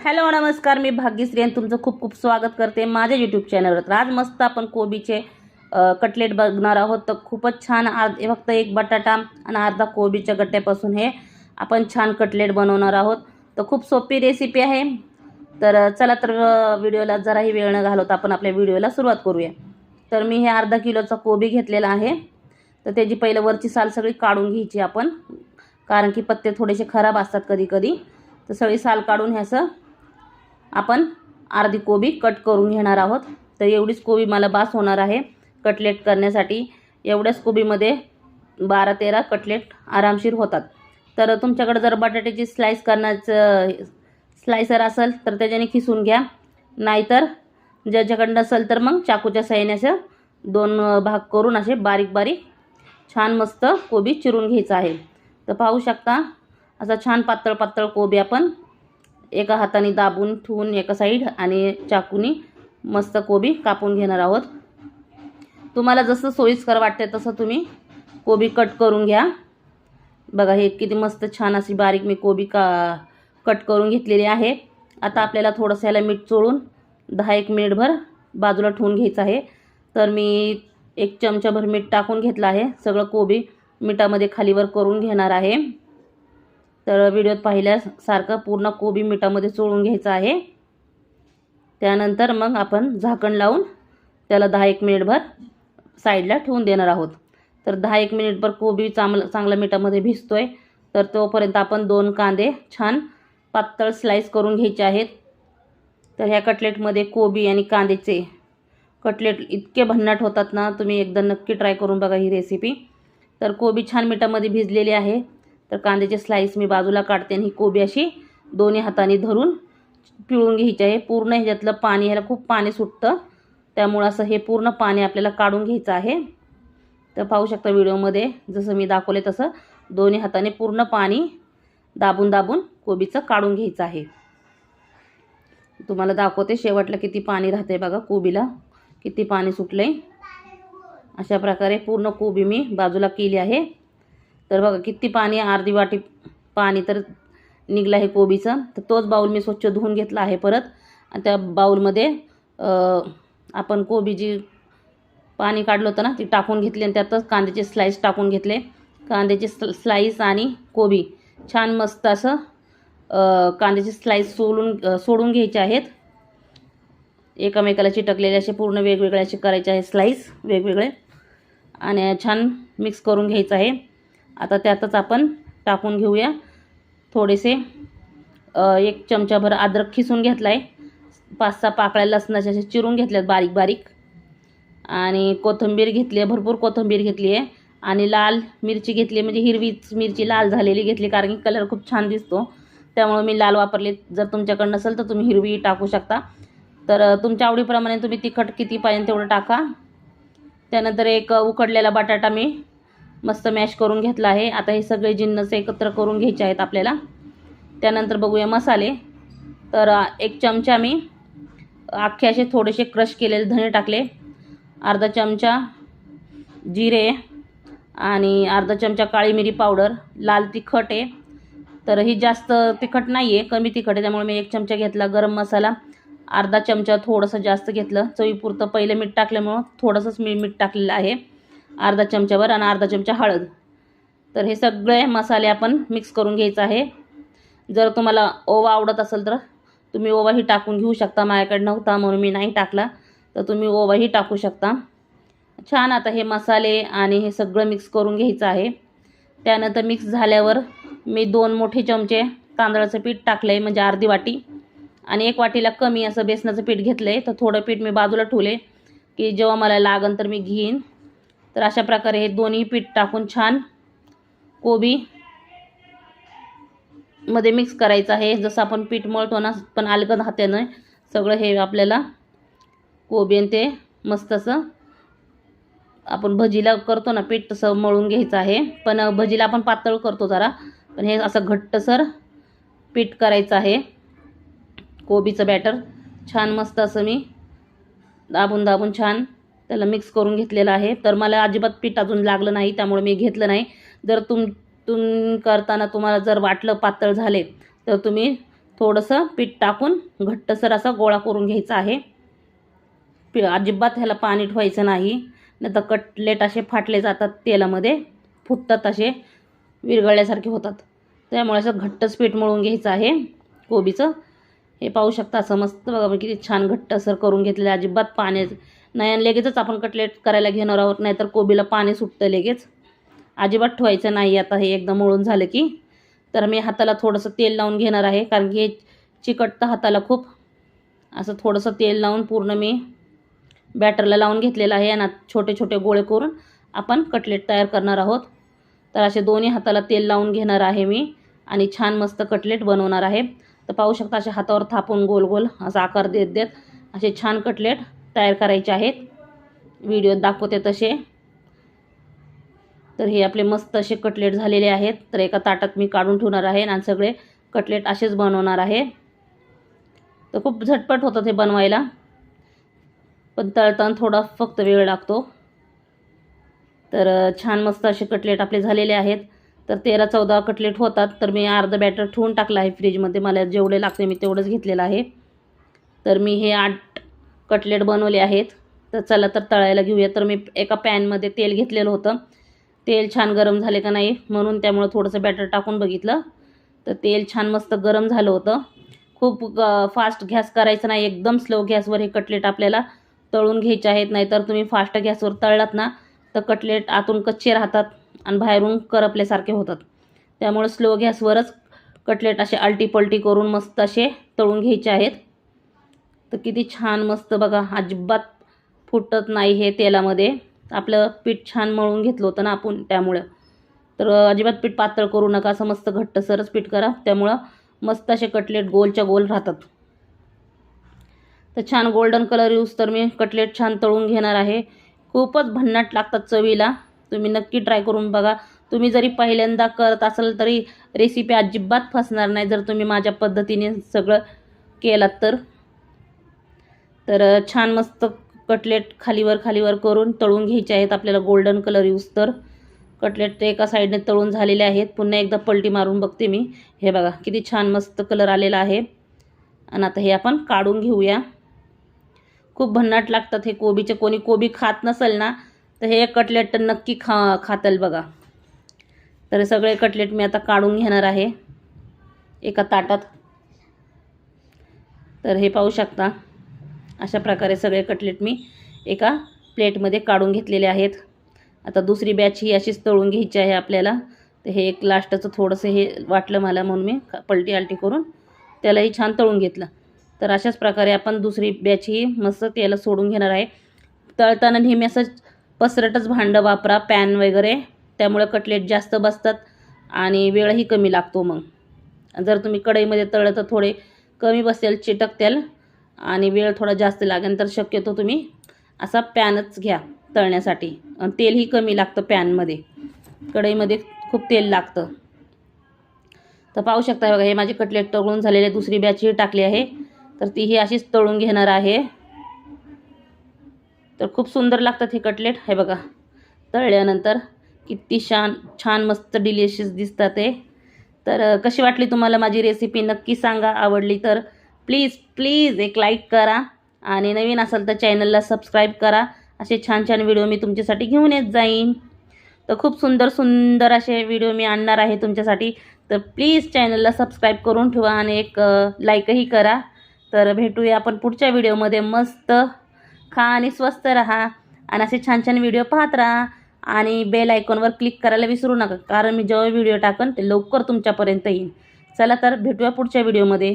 Hello नमस्कार मी भाग्यश्री आणि तुमचं खूप खूप स्वागत करते माझ्या यूट्यूब चॅनलवर तर आज मस्त आपण कोबीचे कटलेट बघणार आहोत. तर खूपच छान आज फक्त एक बटाटा आणि अर्धा कोबीच्या गट्ट्यापासून हे आपण छान कटलेट बनवणार आहोत. तर खूप सोपी रेसिपी आहे. तर चला तर व्हिडिओला जराही वेळ न घालवता आपण आपल्या व्हिडिओला सुरुवात करूया. तर मी हे अर्धा किलोचा कोबी घेतलेला आहे. तर त्याची पहिलं वरची साल सगळी काढून घ्यायची आपण. कारण की पत्ते थोडेसे खराब असतात कधी कधी. तर सगळी साल काढून ह्याचं असं आपण अर्धी कोबी कट करून घेणार आहोत. तर एवढीच कोबी मला बास होणार आहे. कटलेट करण्यासाठी एवढ्याच कोबीमध्ये बारा तेरा कटलेट आरामशीर होतात. तर तुमच्याकडे जर बटाट्याची स्लाईस करण्याचं स्लायसर असेल तर त्याच्याने खिसून घ्या. नाहीतर ज्याच्याकडं नसेल तर मग चाकूच्या साह्याने असं दोन भाग करून असे बारीक बारीक छान मस्त कोबी चिरून घ्यायचं आहे. तर पाहू शकता असा छान पातळ पातळ कोबी आपण एका हाताने दाबून ठेवून एका साईड आणि चाकूनी मस्त कोबी कापून घेणार आहोत. तुम्हाला जसं सोयीस्कर वाटते तसं तुम्ही कोबी कट करून घ्या. बघा हे किती मस्त छान अशी बारीक मी कोबी का कट करून घेतलेली आहे. आता आपल्याला थोडंसं याला मीठ चोळून दहा एक मिनिटभर बाजूला ठेवून घ्यायचं आहे. तर मी एक चमचाभर मीठ टाकून घेतलं आहे. सगळं कोबी मिठामध्ये खालीवर करून घेणार आहे. तर व्हिडिओत पाहिल्यासारखं पूर्ण कोबी मिठामध्ये चोळून घ्यायचं आहे. त्यानंतर मग आपण झाकण लावून त्याला दहा एक मिनिटभर साईडला ठेवून देणार आहोत. तर दहा एक मिनिटभर कोबी चांगलं चांगल्या मिठामध्ये भिजतोय. तर तोपर्यंत आपण दोन कांदे छान पातळ स्लाईस करून घ्यायचे आहेत. तर ह्या कटलेटमध्ये कोबी आणि कांद्याचे कटलेट इतके भन्नाट होतात ना तुम्ही एकदा नक्की ट्राय करून बघा ही रेसिपी तर कोबी छान मिठामध्ये भिजलेली आहे. तर कांद्याचे स्लाईस मी बाजूला काढते आणि ही कोबी अशी दोन्ही हाताने धरून पिळून घ्यायची आहे. पूर्ण ह्याच्यातलं पाणी ह्याला खूप पाणी सुटतं. त्यामुळं असं हे पूर्ण पाणी आपल्याला काढून घ्यायचं आहे. तर पाहू शकता व्हिडिओमध्ये जसं मी दाखवले तसं दोन्ही हाताने पूर्ण पाणी दाबून दाबून कोबीचं काढून घ्यायचं आहे. तुम्हाला दाखवते शेवटला किती पाणी राहते बघा कोबीला. किती पाणी सुटलं आहे अशा प्रकारे पूर्ण कोबी मी बाजूला केली आहे. तर बघा किती पाणी अर्धी वाटी पाणी तर निघलं आहे कोबीचं. तर तोच बाऊल मी स्वच्छ धुवून घेतला आहे परत. आणि त्या बाऊलमध्ये आपण कोबी जी पाणी काढलं होतं ना ती टाकून घेतली आणि त्यातच कांद्याचे स्लाईस टाकून घेतले. कांद्याचे स्लाईस आणि कोबी. छान मस्त असं कांद्याचे स्लाईस सोलून सोडून घ्यायचे आहेत. एकामेकाला चिटकलेले असे पूर्ण वेगवेगळे असे करायचे आहे स्लाईस वेगवेगळे. आणि छान मिक्स करून घ्यायचं आहे. आता त्यातच आपण टाकून घेऊया. थोडेसे एक चमचाभर अद्रक खिसून घेतला आहे पाच सहा पाकळ्या लसणाच्या अशा चिरून घेतल्यात बारीक बारीक आणि कोथिंबीर घेतली आहे भरपूर कोथिंबीर घेतली आहे. आणि लाल मिरची घेतली म्हणजे हिरवीच मिरची लाल झालेली घेतली कारण की कलर खूप छान दिसतो. त्यामुळे मी लाल वापरले जर तुमच्याकडं नसेल तर तुम्ही हिरवी टाकू शकता. तर तुमच्या आवडीप्रमाणे तुम्ही तिखट किती पाहिजे तेवढं टाका. त्यानंतर एक उकडलेला बटाटा मी मस्त मॅश करून घेतला आहे. आता हे सगळे जिन्नस एकत्र करून घ्यायचे आहेत आपल्याला. त्यानंतर बघूया मसाले. तर एक चमचा मी अख्खे असे थोडेसे क्रश केलेले धणे टाकले. अर्धा चमचा जिरे आणि अर्धा चमचा काळी मिरी पावडर. लाल तिखट आहे. तर ही जास्त तिखट नाही आहे कमी तिखट आहे. त्यामुळे मी एक चमचा घेतला गरम मसाला. अर्धा चमचा थोडंसं जास्त घेतलं. चवीपुरतं पहिलं मीठ टाकल्यामुळं थोडंसंच मी मीठ टाकलेलं आहे. अर्धा चमच्यावर आणि अर्धा चमचा हळद. तर हे सगळे मसाले आपण मिक्स करून घ्यायचं आहे. जर तुम्हाला ओवा आवडत असेल तर तुम्ही ओवाही टाकून घेऊ शकता. माझ्याकडे नव्हता म्हणून मी नाही टाकला. तर तुम्ही ओवाही टाकू शकता. छान आता हे मसाले आणि हे सगळं मिक्स करून घ्यायचं आहे. त्यानंतर मिक्स झाल्यावर मी दोन मोठे चमचे तांदळाचं पीठ टाकलं आहे म्हणजे अर्धी वाटी. आणि एक वाटीला कमी असं बेसनाचं पीठ घेतलं आहे तर थोडं पीठ मी बाजूला ठेवले की जेव्हा मला लागन तर मी घेईन. तर अशा प्रकारे हे दोन्ही पीठ टाकून छान कोबी मध्ये मिक्स करायचं आहे. जसं आपण पीठ मळतो ना पण अलगद हात्यानं सगळं हे आपल्याला कोबी आणि ते मस्त असं आपण भजीला करतो ना पीठ तसं मळून घ्यायचं आहे. पण भजीला आपण पातळ करतो जरा. पण हे असं घट्टसर पीठ करायचं आहे. कोबीचं बॅटर छान मस्त असं मी दाबून दाबून छान त्याला मिक्स करून घेतलेलं आहे. तर मला अजिबात पीठ अजून लागलं नाही त्यामुळे मी घेतलं नाही. जर तुम तुम करताना तुम्हाला जर वाटलं पातळ झाले तर तुम्ही थोडंसं पीठ टाकून घट्टसर असा गोळा करून घ्यायचा आहे. पी अजिबात ह्याला पाणी ठेवायचं नाही. नाही तर कटलेट असे फाटले जातात तेलामध्ये फुटतात असे विरघळल्यासारखे होतात. त्यामुळे असं घट्टच पीठ मळून घ्यायचं आहे. कोबीचं हे पाहू शकता असं मस्त बघा किती छान घट्टसर करून घेतलेलं अजिबात पाण्याचं नाही आणि लगेचच आपण कटलेट करायला घेणार आहोत नाहीतर कोबीला पाणी सुटतं लगेच. अजिबात ठेवायचं नाही आता हे एकदम मळून झालं की. तर मी हाताला थोडंसं तेल लावून घेणार आहे कारण की हे चिकटतं हाताला खूप. असं थोडंसं तेल लावून पूर्ण मी बॅटरला लावून घेतलेलं आहे आणि छोटे छोटे गोळे करून आपण कटलेट तयार करणार आहोत. तर असे दोन्ही हाताला तेल लावून घेणार आहे मी आणि छान मस्त कटलेट बनवणार आहे. तर पाहू शकता असे हातावर थापून गोल गोल असा आकार देत देत असे छान कटलेट तयार करायचे आहेत. व्हिडिओत दाखवते तसे. तर हे आपले मस्त असे कटलेट झालेले आहेत. तर एका ताटात मी काढून ठेवणार आहे आणि सगळे कटलेट असेच बनवणार आहे. तर खूप झटपट होतं ते बनवायला. पण तळताना थोडा फक्त वेळ लागतो. तर छान मस्त असे कटलेट आपले झालेले आहेत. तर तेरा चौदा कटलेट होतात. तर मी अर्ध बॅटर ठेवून टाकलं आहे फ्रीजमध्ये. मला जेवढे लागते मी तेवढंच घेतलेलं आहे. तर मी हे आठ कटलेट बनवले आहेत. तर चला तर तळायला घेऊया. तर मी एका पॅनमध्ये तेल घेतलेलं होतं. तेल छान गरम झाले का नाही? म्हणून त्यामुळं थोडंसं बॅटर टाकून बघितलं. तर तेल छान मस्त गरम झालं होतं. खूप फास्ट गॅस करायचं नाही. एकदम स्लो गॅसवर हे कटलेट आपल्याला तळून घ्यायचे आहेत. नाहीतर तुम्ही फास्ट गॅसवर तळलात ना तर कटलेट आतून कच्चे राहतात आणि बाहेरून करपल्यासारखे होतात. त्यामुळे स्लो गॅसवरच कटलेट असे आलटी पलटी करून मस्त असे तळून घ्यायचे आहेत. तर किती छान मस्त बघा अजिबात फुटत नाही हे तेलामध्ये. आपलं पीठ छान मळून घेतलं होतं ना आपण त्यामुळं. तर अजिबात पीठ पातळ करू नका असं मस्त घट्टसरच पीठ करा. त्यामुळं मस्त असे कटलेट गोलच्या गोल राहतात. तर छान गोल्डन कलर यूज तर मी कटलेट छान तळून घेणार आहे. खूपच भन्नाट लागतात चवीला. तुम्ही नक्की ट्राय करून बघा. तुम्ही जरी पहिल्यांदा करत असाल तरी रेसिपी अजिबात फसणार नाही जर तुम्ही माझ्या पद्धतीने सगळं केलात तर. तर छान मस्त कटलेट खालीवर खालीवर करून तळून घ्यायचे आहेत. आपल्याला गोल्डन कलर यूज तर. कटलेट एका साईडने तळून झालेले आहेत. पुन्हा एकदा पलटी मारून बघते मी. हे बघा किती छान मस्त कलर आलेला आहे. आणि आता हे आपण काढून घेऊया. खूप भन्नाट लागतात हे कोबीचे. कोणी कोबी खात नसेल ना तर हे कटलेट तर नक्की खा खातल बघा. तर सगळे कटलेट मी आता काढून घेणार आहे. एका ताटात. तर हे पाहू शकता. अशा प्रकारे सगळे कटलेट मी एका प्लेटमध्ये काढून घेतलेले आहेत. आता दुसरी बॅच ही अशीच तळून घ्यायची आहे आपल्याला. तर हे एक लास्टचं थोडंसं हे वाटलं मला म्हणून मी पलटी आलटी करून त्यालाही छान तळून घेतलं. तर अशाच प्रकारे आपण दुसरी बॅच ही मस्त त्याला सोडून घेणार आहे. तळताना नेहमी असं पसरटच भांडं वापरा पॅन वगैरे. त्यामुळे कटलेट जास्त बसतात आणि वेळही कमी लागतो मग. जर तुम्ही कढईमध्ये तळलं तर थोडे कमी बसेल चिटकतेल. आणि वेळ थोडा जास्त लागेल तर शक्यतो तुम्ही असा पॅनच घ्या तळण्यासाठी. आणि तेलही कमी लागतं पॅनमध्ये. कढईमध्ये खूप तेल लागतं. तर पाहू शकता बघा हे माझे कटलेट तळून झालेले दुसरी बॅचही टाकली आहे. तर तीही अशीच तळून घेणार आहे. तर खूप सुंदर लागतात हे कटलेट. हे बघा तळल्यानंतर किती छान छान मस्त डिलिशियस दिसतात ते तर कशी वाटली तुम्हाला माझी रेसिपी नक्की सांगा. आवडली तर प्लीज प्लीज एक लाईक करा आणि नवीन असाल तर चॅनलला सबस्क्राईब करा. असे छान छान व्हिडिओ मी तुमच्यासाठी घेऊन येत जाईन. तर खूप सुंदर सुंदर असे व्हिडिओ मी आणणार आहे तुमच्यासाठी. तर प्लीज चॅनलला सबस्क्राईब करून ठेवा आणि एक लाईकही करा. तर भेटूया आपण पुढच्या व्हिडिओमध्ये मस्त खा आणि स्वस्त राहा आणि असे छान छान व्हिडिओ पाहत राहा. आणि बेल आयकॉनवर क्लिक करायला विसरू नका. कारण मी जेव्हा व्हिडिओ टाकन ते लवकर तुमच्यापर्यंत येईल चला तर भेटूया पुढच्या व्हिडिओमध्ये